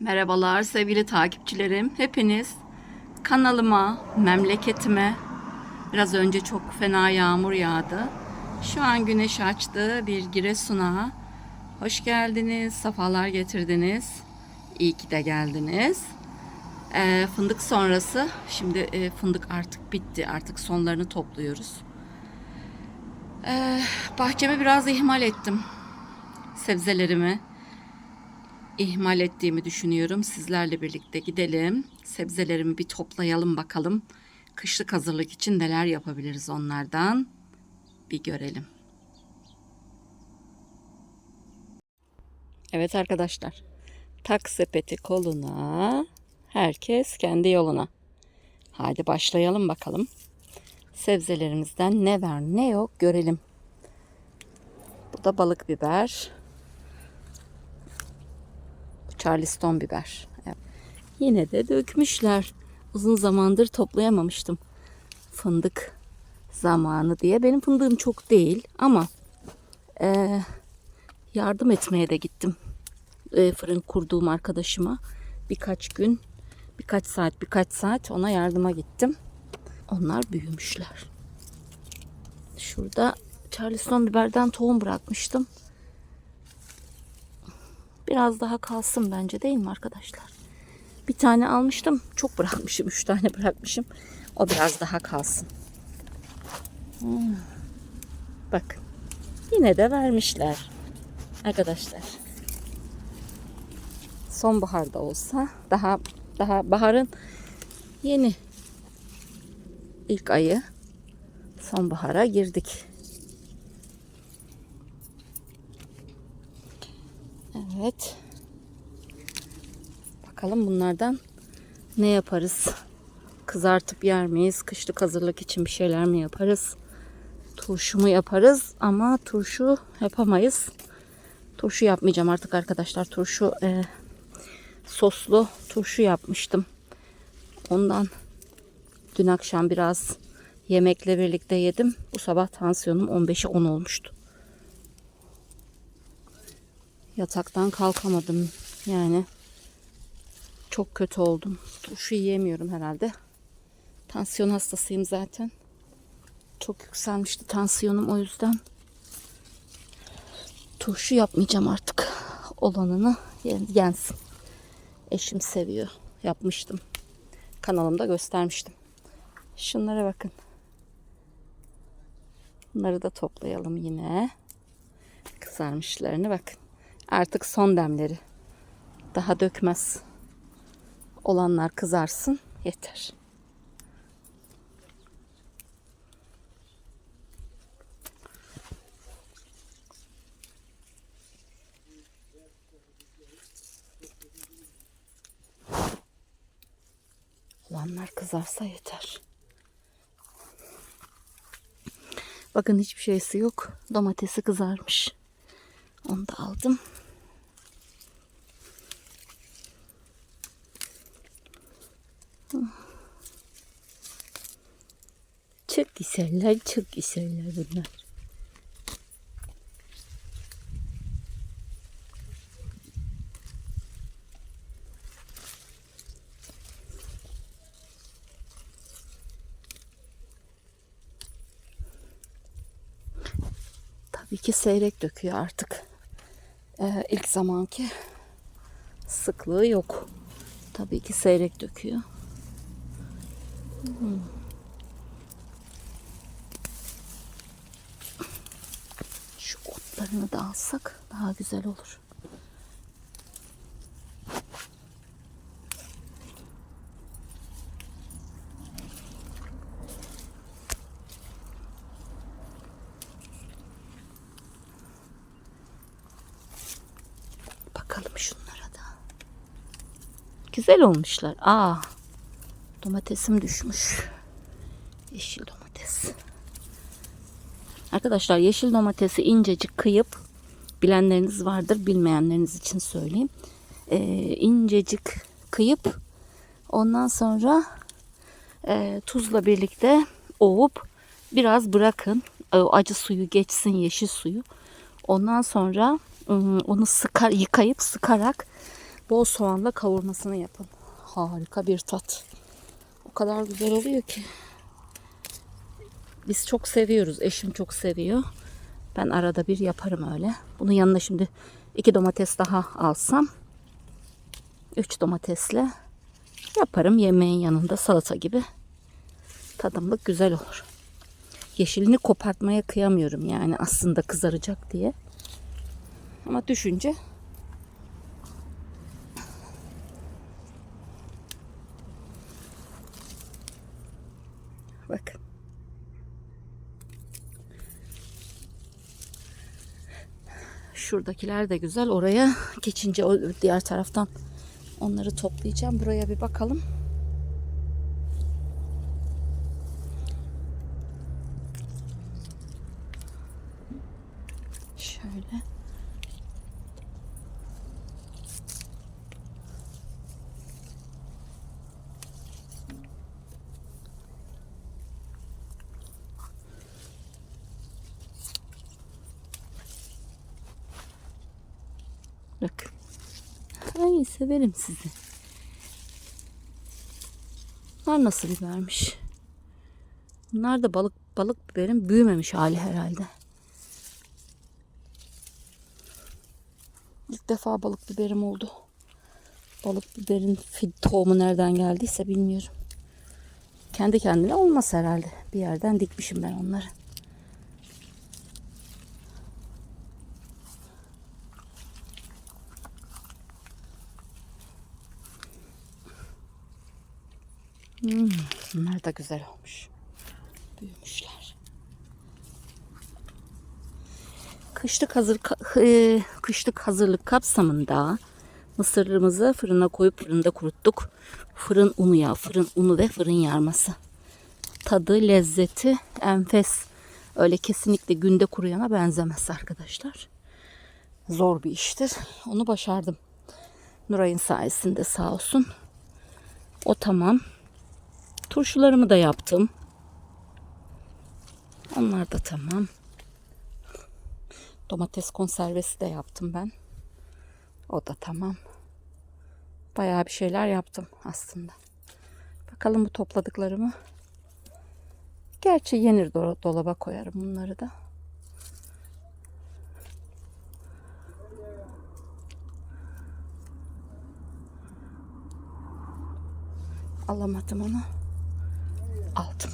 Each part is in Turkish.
Merhabalar sevgili takipçilerim. Hepiniz kanalıma, memleketime biraz önce çok fena yağmur yağdı. Şu an güneş açtı bir Giresun'a. Hoş geldiniz, safalar getirdiniz. İyi ki de geldiniz. Ee, fındık sonrası, şimdi e, fındık artık bitti. Artık sonlarını topluyoruz. Ee, bahçemi biraz ihmal ettim. Sebzelerimi ihmal ettiğimi düşünüyorum. Sizlerle birlikte gidelim. Sebzelerimi bir toplayalım bakalım. Kışlık hazırlık için neler yapabiliriz onlardan. Bir görelim. Evet arkadaşlar. Tak sepeti koluna. Herkes kendi yoluna. Hadi başlayalım bakalım. Sebzelerimizden ne var ne yok görelim. Bu da balık biber. Charleston biber. Evet. Yine de dökmüşler. Uzun zamandır toplayamamıştım. Fındık zamanı diye. Benim fındığım çok değil ama e, yardım etmeye de gittim. E, fırın kurduğum arkadaşıma birkaç gün, birkaç saat, birkaç saat ona yardıma gittim. Onlar büyümüşler. Şurada Charleston biberden tohum bırakmıştım. Biraz daha kalsın bence değil mi arkadaşlar? Bir tane almıştım. Çok bırakmışım. Üç tane bırakmışım. O biraz daha kalsın. Hmm. Bakın. Yine de vermişler. Arkadaşlar. Sonbaharda olsa daha daha baharın yeni ilk ayı sonbahara girdik. Evet. Bakalım bunlardan ne yaparız? Kızartıp yer miyiz? Kışlık hazırlık için bir şeyler mi yaparız? Turşu mu yaparız? Ama turşu yapamayız. Turşu yapmayacağım artık arkadaşlar. Turşu e, soslu turşu yapmıştım. Ondan dün akşam biraz yemekle birlikte yedim. Bu sabah tansiyonum 15'e 10 olmuştu. Yataktan kalkamadım. Yani çok kötü oldum. Turşu yiyemiyorum herhalde. Tansiyon hastasıyım zaten. Çok yükselmişti tansiyonum o yüzden. Turşu yapmayacağım artık. Olanını yensin. Eşim seviyor. Yapmıştım. Kanalımda göstermiştim. Şunlara bakın. Bunları da toplayalım yine. Kızarmışlarını bakın. Artık son demleri. Daha dökmez. Olanlar kızarsın. Yeter. Olanlar kızarsa yeter. Bakın hiçbir şeysi yok. Domatesi kızarmış. Onu da aldım. Çok güzeller, çok güzeller bunlar. Tabii ki seyrek döküyor artık. Ee, ilk zamanki sıklığı yok. Tabii ki seyrek döküyor. Hmm. Şu otlarını da alsak daha güzel olur. Bakalım şunlara da. Güzel olmuşlar. Aa, domatesim düşmüş. Yeşil domates. Arkadaşlar yeşil domatesi incecik kıyıp bilenleriniz vardır. Bilmeyenleriniz için söyleyeyim. Ee, incecik kıyıp ondan sonra e, tuzla birlikte ovup biraz bırakın. O acı suyu geçsin yeşil suyu. Ondan sonra onu sıkar yıkayıp sıkarak Bol soğanla kavurmasını yapın. Harika bir tat. O kadar güzel oluyor ki. Biz çok seviyoruz. Eşim çok seviyor. Ben arada bir yaparım öyle. Bunun yanına şimdi iki domates daha alsam. Üç domatesle yaparım. Yemeğin yanında salata gibi. Tadımlık güzel olur. Yeşilini kopartmaya kıyamıyorum yani aslında kızaracak diye. Ama düşünce Bakın. Şuradakiler de güzel. Oraya geçince diğer taraftan onları toplayacağım. Buraya bir bakalım. Şöyle. Bak. Ay severim sizi. Bunlar nasıl bibermiş? Bunlar da balık balık biberin büyümemiş hali herhalde. İlk defa balık biberim oldu. Balık biberin tohumu nereden geldiyse bilmiyorum. Kendi kendine olmaz herhalde. Bir yerden dikmişim ben onları. Hmm, bunlar da güzel olmuş. Büyümüşler. Kışlık hazır kışlık hazırlık kapsamında mısırlarımızı fırına koyup fırında kuruttuk. Fırın unu ya, fırın unu ve fırın yarması. Tadı, lezzeti enfes. Öyle kesinlikle günde kuruyana benzemez arkadaşlar. Zor bir iştir. Onu başardım. Nuray'ın sayesinde sağ olsun. O tamam. Turşularımı da yaptım. Onlar da tamam. Domates konservesi de yaptım ben. O da tamam. Bayağı bir şeyler yaptım aslında. Bakalım bu topladıklarımı. Gerçi yenir do- dolaba koyarım bunları da. Alamadım onu. Aldım.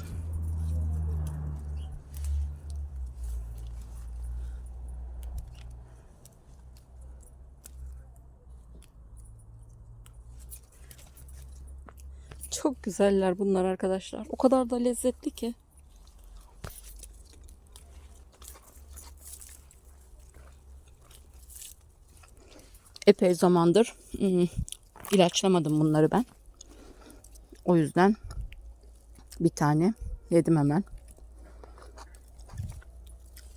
Çok güzeller bunlar arkadaşlar. O kadar da lezzetli ki. Epey zamandır hmm, ilaçlamadım bunları ben. O yüzden bir tane yedim hemen.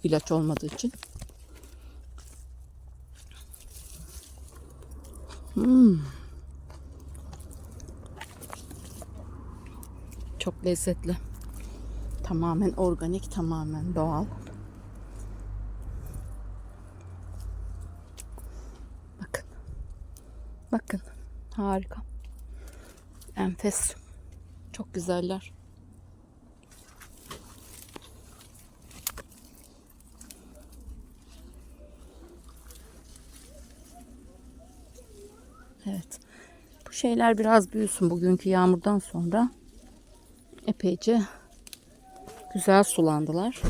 İlaç olmadığı için. Hmm. Çok lezzetli. Tamamen organik, tamamen doğal. Bakın. Bakın. Harika. Enfes. Çok güzeller. Evet. Bu şeyler biraz büyüsün bugünkü yağmurdan sonra. Epeyce güzel sulandılar.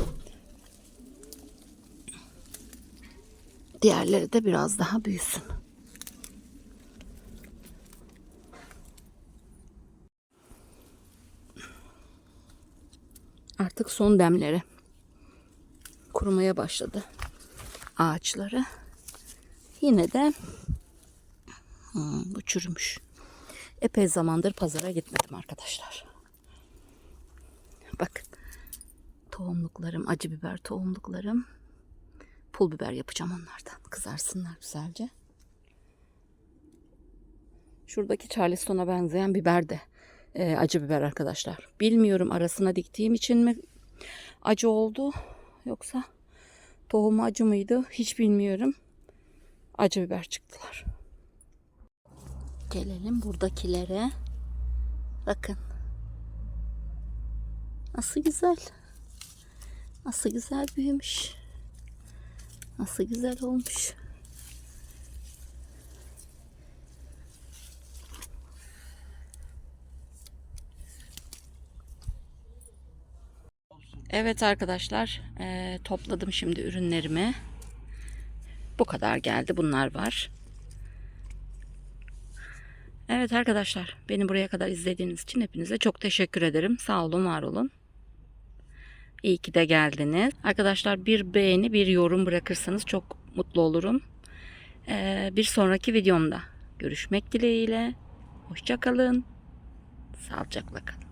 Diğerleri de biraz daha büyüsün. Artık son demleri. Kurumaya başladı ağaçları. Yine de hmm, bu çürümüş. Epey zamandır pazara gitmedim arkadaşlar. Bakın tohumluklarım, acı biber tohumluklarım. Pul biber yapacağım onlardan. Kızarsınlar güzelce. Şuradaki Charleston'a benzeyen biber de e, acı biber arkadaşlar. Bilmiyorum arasına diktiğim için mi acı oldu yoksa tohumu acı mıydı hiç bilmiyorum. Acı biber çıktılar. Gelelim buradakilere. Bakın. Nasıl güzel. Nasıl güzel büyümüş. Nasıl güzel olmuş. Evet arkadaşlar eee, topladım şimdi ürünlerimi. Bu kadar geldi bunlar var. Evet arkadaşlar beni buraya kadar izlediğiniz için hepinize çok teşekkür ederim. Sağ olun var olun. İyi ki de geldiniz. Arkadaşlar bir beğeni bir yorum bırakırsanız çok mutlu olurum. Eee, bir sonraki videomda görüşmek dileğiyle. Hoşçakalın. Sağlıcakla kalın.